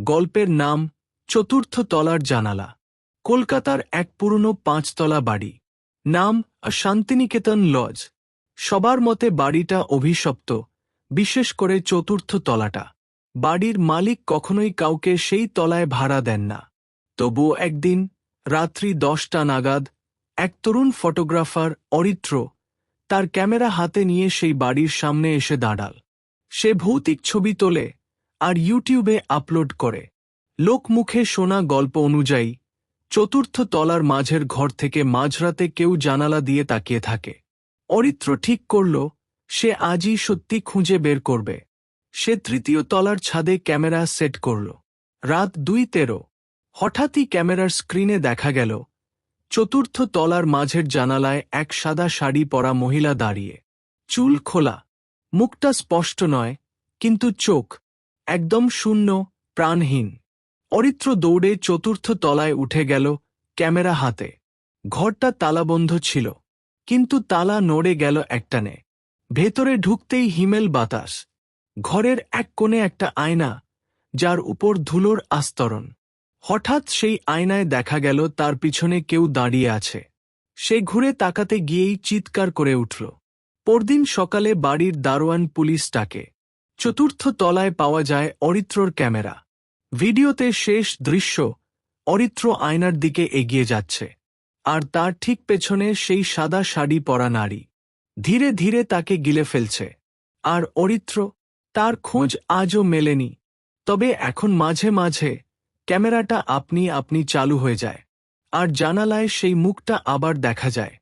গল্পের নাম চতুর্থ তলার জানালা। কলকাতার এক পুরনো পাঁচতলা বাড়ি। নাম শান্তিনিকেতন লজ। সবার মতে বাড়িটা অভিশপ্ত, বিশেষ করে চতুর্থ তলাটা। বাড়ির মালিক কখনোই কাউকে সেই তলায় ভাড়া দেন না। তবুও একদিন, রাত্রি দশটা নাগাদ, এক তরুণ ফটোগ্রাফার অরিত্র তার ক্যামেরা হাতে নিয়ে সেই বাড়ির সামনে এসে দাঁড়াল। সে ভৌতিক ছবি তোলে আর ইউটিউবে আপলোড করে। লোকমুখে শোনা গল্প অনুযায়ী, চতুর্থ তলার মাঝের ঘর থেকে মাঝরাতে কেউ জানালা দিয়ে তাকিয়ে থাকে। অরিত্র ঠিক করল, সে আজই সত্যি খুঁজে বের করবে। সে তৃতীয় তলার ছাদে ক্যামেরা সেট করল। রাত দুই তেরো। হঠাৎই ক্যামেরার স্ক্রিনে দেখা গেল, চতুর্থ তলার মাঝের জানালায় এক সাদা শাড়ি পরা মহিলা দাঁড়িয়ে। চুল খোলা। মুখটা স্পষ্ট নয়, কিন্তু চোখ। একদম শূন্য, প্রাণহীন। অরিত্র দৌড়ে চতুর্থ তলায় উঠে গেল ক্যামেরা হাতে। ঘরটা তালাবন্ধ ছিল, কিন্তু তালা নড়ে গেল একটানে। ভেতরে ঢুকতেই হিমেল বাতাস। ঘরের এক কোণে একটা আয়না, যার উপর ধুলোর আস্তরণ। হঠাৎ সেই আয়নায় দেখা গেল তার পিছনে কেউ দাঁড়িয়ে আছে। সে ঘুরে তাকাতে গিয়েই চিৎকার করে উঠল। পরদিন সকালে বাড়ির দারোয়ান পুলিশ ডাকে। চতুর্থ তলায় পাওয়া যায় অরিত্রর ক্যামেরা। ভিডিওতে শেষ দৃশ্য অরিত্র আয়নার দিকে এগিয়ে যাচ্ছে। আর তার ঠিক পেছনে সেই সাদা শাড়ি পরা নারী। ধীরে ধীরে তাকে গিলে ফেলছে। আর অরিত্র তার খোঁজ আজও মেলেনি। তবে এখন মাঝে মাঝে ক্যামেরাটা আপনি আপনি চালু হয়ে যায়। আর জানালায় সেই মুখটা আবার দেখা যায়।